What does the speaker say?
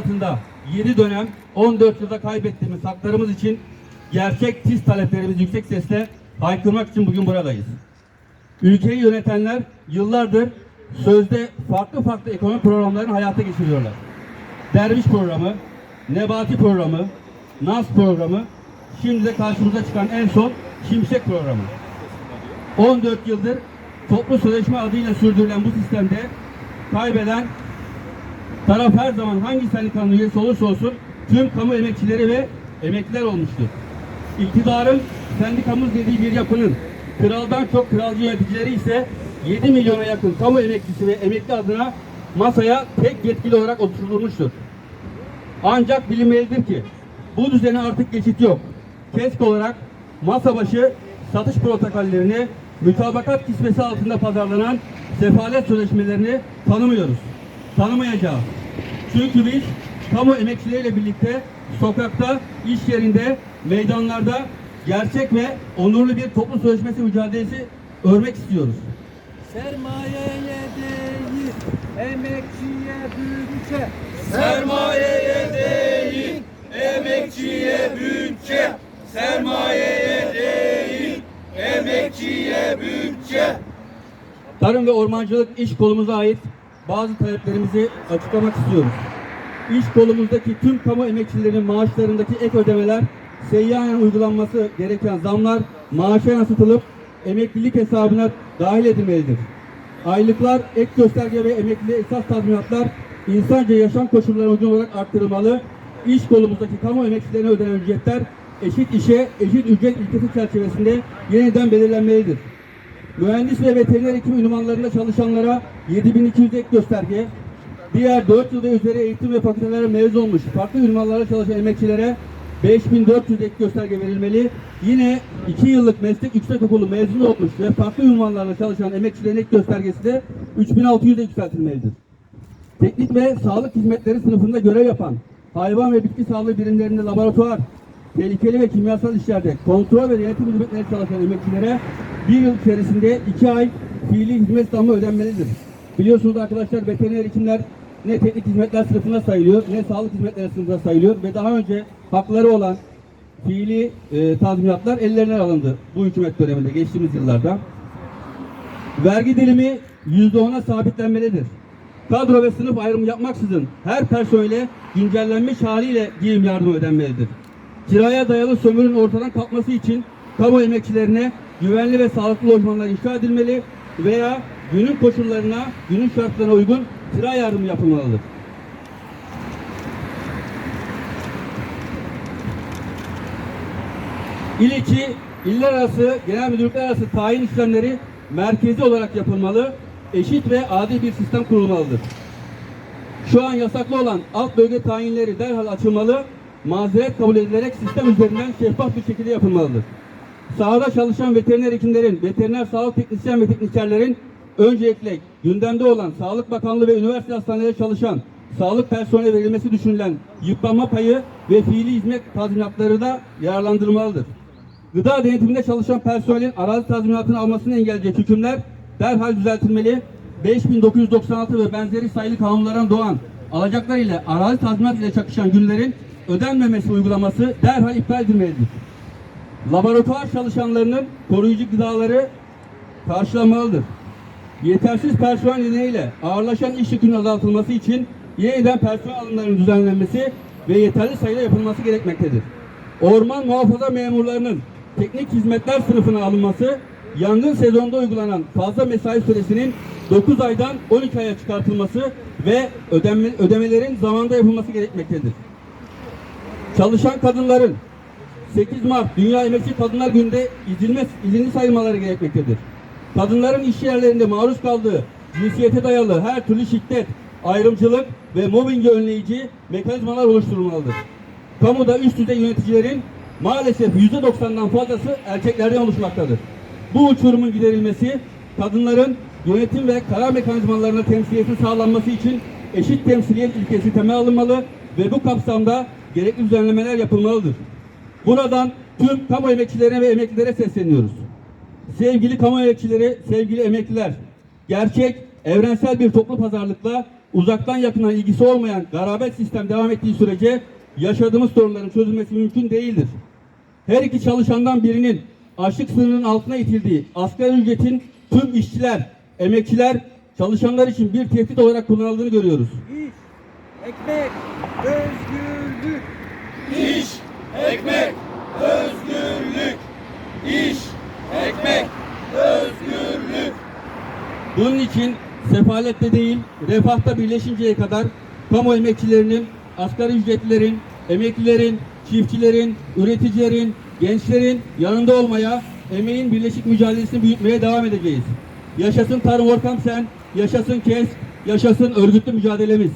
altında 7 dönem 14 yılda kaybettiğimiz haklarımız için gerçek tiz taleplerimizi yüksek sesle haykırmak için bugün buradayız. Ülkeyi yönetenler yıllardır sözde farklı farklı ekonomi programlarını hayata geçiriyorlar. Derviş programı, Nebati programı, Nas programı, şimdi de karşımıza çıkan en son Şimşek programı. 14 yıldır toplu sözleşme adıyla sürdürülen bu sistemde kaybeden taraf her zaman hangi sendikanın üyesi olursa olsun tüm kamu emekçileri ve emekliler olmuştur. İktidarın sendikamız dediği bir yapının kraldan çok kralcı yöneticileri ise 7 milyona yakın kamu emeklisi ve emekli adına masaya tek yetkili olarak oturtulmuştur. Ancak bilinmelidir ki bu düzene artık geçit yok. KESK olarak masa başı satış protokollerini mütabakat kisvesi altında pazarlanan sefalet sözleşmelerini tanımıyoruz. Tanımayacağız. Çünkü biz kamu emekçileriyle birlikte sokakta, iş yerinde, meydanlarda gerçek ve onurlu bir toplu sözleşmesi mücadelesi örmek istiyoruz. Sermayeye değil, emekçiye bütçe. Sermayeye değil, emekçiye bütçe. Sermayeye değil, emekçiye bütçe. Tarım ve Ormancılık iş kolumuza ait bazı taleplerimizi açıklamak istiyoruz. İş kolumuzdaki tüm kamu emekçilerinin maaşlarındaki ek ödemeler, seyyanen uygulanması gereken zamlar maaşa yansıtılıp emeklilik hesabına dahil edilmelidir. Aylıklar, ek gösterge ve emekli esas tazminatlar insanca yaşam koşullarına uygun olarak arttırılmalı. İş kolumuzdaki kamu emekçilerine ödenen ücretler eşit işe, eşit ücret ilkesi çerçevesinde yeniden belirlenmelidir. Mühendis ve veteriner hekim ünvanlarında çalışanlara 7200 ek gösterge, diğer 4 yıl ve üzeri eğitim ve fakültelere mezun olmuş farklı ünvanlarda çalışan emekçilere 5400 ek gösterge verilmeli. Yine 2 yıllık meslek yüksekokulu mezun olmuş ve farklı ünvanlarda çalışan emekçilerin ek göstergesi de 3600'e yükseltilmelidir. Teknik ve sağlık hizmetleri sınıfında görev yapan hayvan ve bitki sağlığı birimlerinde laboratuvar, tehlikeli ve kimyasal işlerde kontrol ve denetim hizmetleri çalışan emekçilere bir yıl içerisinde iki ay fiili hizmet zammı ödenmelidir. Biliyorsunuz arkadaşlar veteriner hekimler ne teknik hizmetler sınıfına sayılıyor ne sağlık hizmetleri sınıfına sayılıyor ve daha önce hakları olan fiili e, tazminatlar ellerinden alındı bu hükümet döneminde geçtiğimiz yıllarda. Vergi dilimi %10'a sabitlenmelidir. Kadro ve sınıf ayrımı yapmaksızın her personele güncellenmiş haliyle giyim yardımı ödenmelidir. Kiraya dayalı sömürün ortadan kalkması için kamu emekçilerine güvenli ve sağlıklı lojmanlar inşa edilmeli veya günün koşullarına, günün şartlarına uygun kira yardımı yapılmalıdır. İl içi, iller arası, genel müdürlükler arası tayin işlemleri merkezi olarak yapılmalı, eşit ve adil bir sistem kurulmalıdır. Şu an yasaklı olan alt bölge tayinleri derhal açılmalı, mazeret kabul edilerek sistem üzerinden şeffaf bir şekilde yapılmalıdır. Sahada çalışan veteriner hekimlerin, veteriner sağlık teknisyen ve teknikerlerin öncelikle gündemde olan Sağlık Bakanlığı ve üniversite hastaneleri çalışan sağlık personeli verilmesi düşünülen yıpranma payı ve fiili hizmet tazminatları da yararlandırılmalıdır. Gıda denetiminde çalışan personelin arazi tazminatını almasını engelleyecek hükümler derhal düzeltilmeli. 5996 ve benzeri sayılı kanunlardan doğan alacaklar ile arazi tazminat ile çakışan günlerin ödenmemesi uygulaması derhal iptal edilmelidir. Laboratuvar çalışanlarının koruyucu gıdaları karşılanmalıdır. Yetersiz personel nedeniyle ağırlaşan iş yükünün azaltılması için yeniden personel alımlarının düzenlenmesi ve yeterli sayıda yapılması gerekmektedir. Orman muhafaza memurlarının teknik hizmetler sınıfına alınması, yangın sezonunda uygulanan fazla mesai süresinin 9 aydan 12 aya çıkartılması ve ödeme, ödemelerin zamanda yapılması gerekmektedir. Çalışan kadınların 8 Mart Dünya Emekçi Kadınlar Günü'nde izilme, izinli sayılmaları gerekmektedir. Kadınların iş yerlerinde maruz kaldığı cinsiyete dayalı her türlü şiddet, ayrımcılık ve mobbingi önleyici mekanizmalar oluşturulmalıdır. Kamuda üst düzey yöneticilerin maalesef %90'dan fazlası erkeklerden oluşmaktadır. Bu uçurumun giderilmesi, kadınların yönetim ve karar mekanizmalarına temsiliyetin sağlanması için eşit temsiliyet ilkesi temel alınmalı ve bu kapsamda gerekli düzenlemeler yapılmalıdır. Buradan tüm kamu emekçilerine ve emeklilere sesleniyoruz. Sevgili kamu emekçileri, sevgili emekliler, gerçek, evrensel bir toplu pazarlıkla uzaktan yakından ilgisi olmayan garabet sistem devam ettiği sürece yaşadığımız sorunların çözülmesi mümkün değildir. Her iki çalışandan birinin açlık sınırının altına itildiği asgari ücretin tüm işçiler, emekçiler, çalışanlar için bir tehdit olarak kullanıldığını görüyoruz. İş, ekmek, özgürlük. İş, ekmek, özgürlük. İş, ekmek, özgürlük. Bunun için sefalette değil, refahta birleşinceye kadar kamu emekçilerinin, asgari ücretlilerin, emeklilerin, çiftçilerin, üreticilerin, gençlerin yanında olmaya, emeğin birleşik mücadelesini büyütmeye devam edeceğiz. Yaşasın Tarım Ortam Sen, yaşasın KES, yaşasın örgütlü mücadelemiz.